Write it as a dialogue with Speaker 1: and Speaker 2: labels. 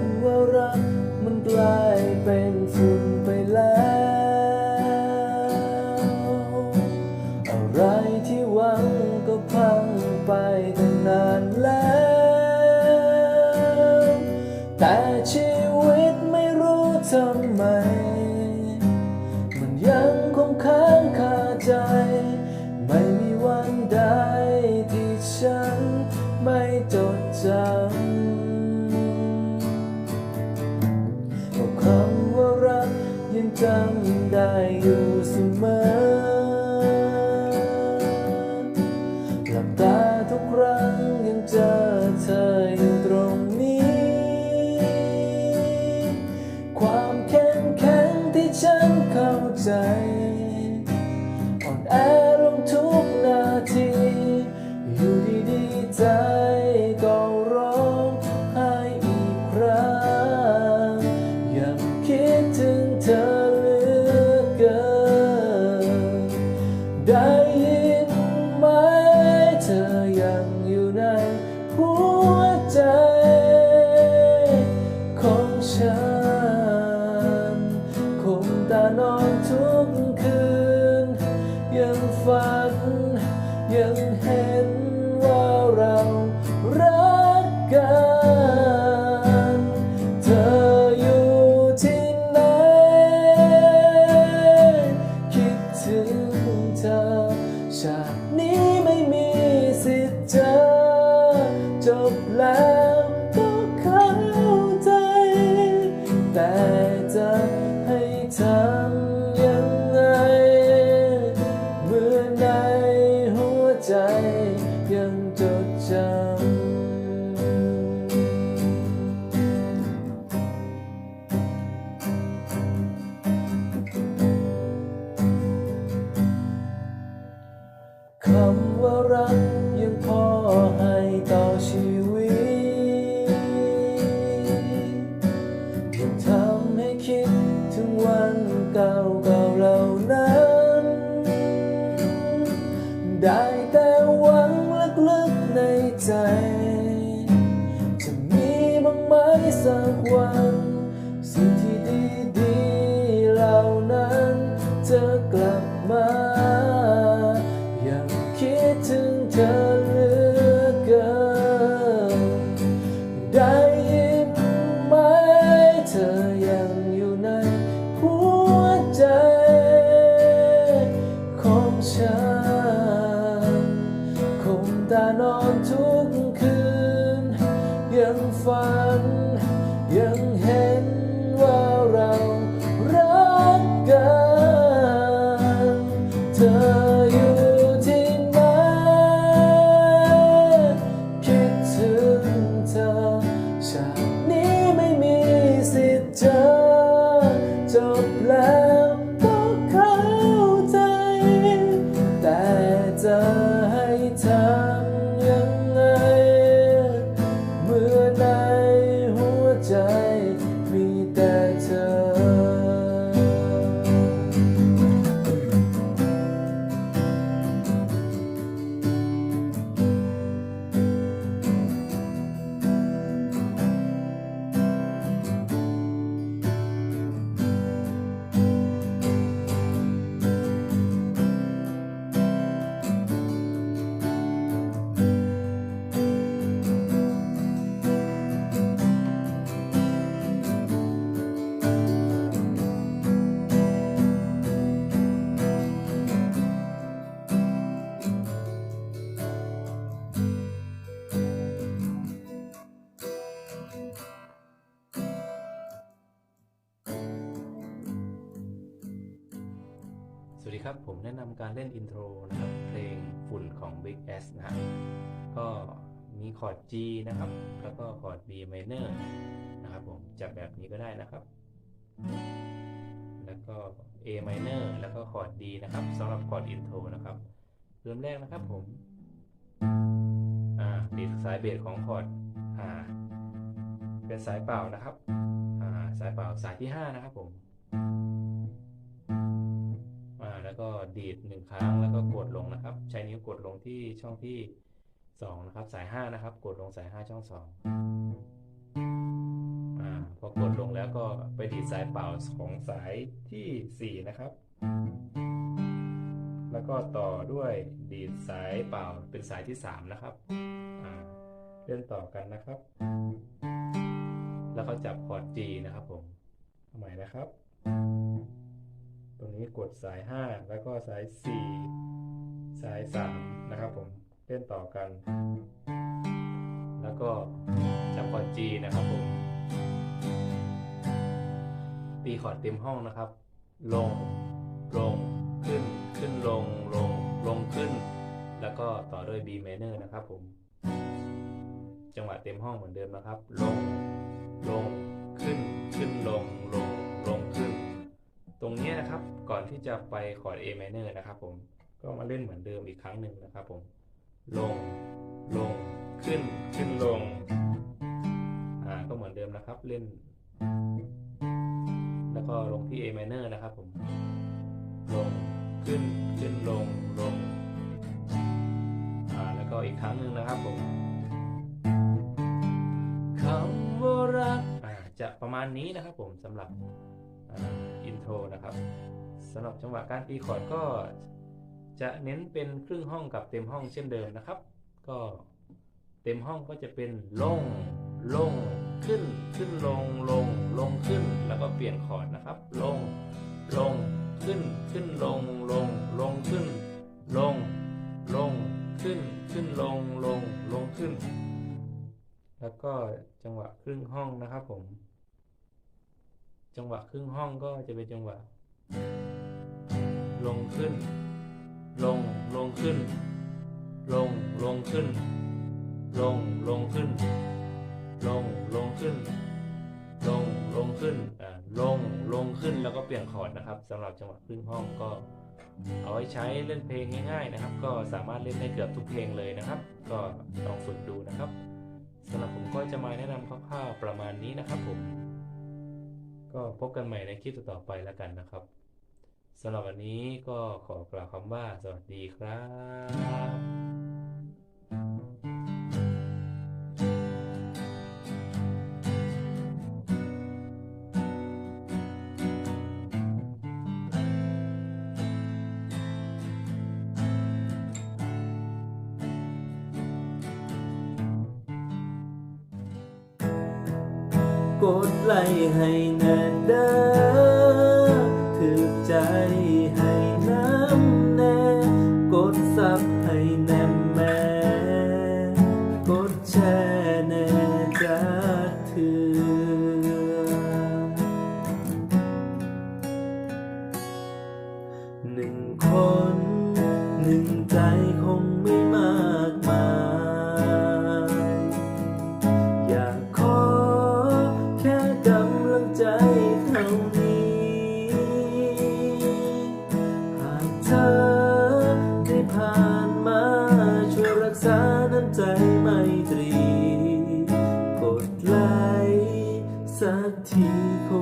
Speaker 1: ำว่ารักมันกลายเป็นฝุ่นไปแล้ว อะไรที่หวังก็พังไปตั้งนานแล้ว แต่ชีวิตไม่รู้ทำไม จำได้อยู่เสมอ ได้ยินไหมเธอยังอยู่ในหัวใจของฉันคงตานอนทุกคืน ยังฝันยังเห็น จบแล้ว จะให้เธอ สวั
Speaker 2: สดีครับ ผมแนะนำการเล่นอินโทรนะครับเพลงฝุ่นของ Big S นะฮะก็มีคอร์ด G นะครับ แล้วก็คอร์ด B minor นะครับผมจับแบบนี้ก็ได้นะครับ แล้วก็ A minor แล้วก็คอร์ด D นะครับสำหรับคอร์ดอินโทรนะครับ เริ่มแรกนะครับผม อ่าดีดสายเบสของคอร์ดอ่า เป็นสายเปล่านะครับาสายเปล่าสายที่ 5 นะครับผมแล้วก็ดีดหนึ่งครั้งแล้วก็กดลงนะครับ ใช้นิ้วกดลงที่ช่องที่สองนะครับ สายห้านะครับ กดลงสายห้าช่องสองพอกดลงแล้วก็ไปดีดสายเปล่าของสายทีสี่ 4 นะครับ แล้วก็ต่อด้วยดีดสายเปล่าเป็นสายที่ 3 นะครับเล่นต่อกันนะครับ แล้วก็จับคอร์ด G นะครับผมเอาใหม่นะครับ ตรงนี้กดสาย 5 แล้วก็สาย 4 สาย 3 นะครับผม เล่นต่อกัน แล้วก็จับคอร์ด G นะครับผม ตีคอร์ดเต็มห้องนะครับ ลง ลง ขึ้น ขึ้นลง ลง ลงขึ้น แล้วก็ต่อด้วย B minor นะครับผม จังหวะเต็มห้องเหมือนเดิมนะครับ ลง ลงขึ้นขึ้นลงลงลงขึ้น ตรงนี้นะครับก่อนที่จะไปคอร์ด A minor นะครับผมก็มาเล่นเหมือนเดิมอีกครั้งหนึ่งนะครับผมลงลงขึ้นขึ้นลงอ่าก็เหมือนเดิมนะครับเล่น แล้วก็ลงที่ A minor นะครับผมลงขึ้นขึ้นลงลงอ่าแล้วก็อีกครั้งหนึ่งนะครับผม จะประมาณนี้นะครับผมสำหรับอินโทรนะครับสำหรับจังหวะการตีคอร์ดก็จะเน้นเป็นครึ่งห้องกับเต็มห้องเช่นเดิมนะครับ ก็เต็มห้องก็จะเป็นลงลงขึ้นขึ้นลงลงลงขึ้นแล้วก็เปลี่ยนคอร์ดนะครับ ลงลงขึ้นขึ้นลงลงลงขึ้น ลงลงขึ้นขึ้นลงลงลงขึ้น แล้วก็จังหวะครึ่งห้องนะครับผม จังหวะครึ่งห้องก็จะเป็นจังหวะ ลงขึ้น ลงลงขึ้น ลงลงขึ้น ลงลงขึ้น ลงลงขึ้น ลงลงขึ้นอ่าลงลงขึ้นแล้วก็เปลี่ยนคอร์ดนะครับสำหรับจังหวะครึ่งห้องก็เอาไว้ใช้เล่นเพลงง่ายๆนะครับ ก็สามารถเล่นได้เกือบทุกเพลงเลยนะครับ ก็ลองฝึกดูนะครับ สำหรับผมก็จะมาแนะนำคร่าวๆประมาณนี้นะครับผม ก็พบกันใหม่ในคลิปต่อไปแล้วกันนะครับสำหรับวันนี้ก็ขอกล่าวคำว่าสวัสดีครับ
Speaker 1: กดไลค์ให้แน่เด้อ สักทีคง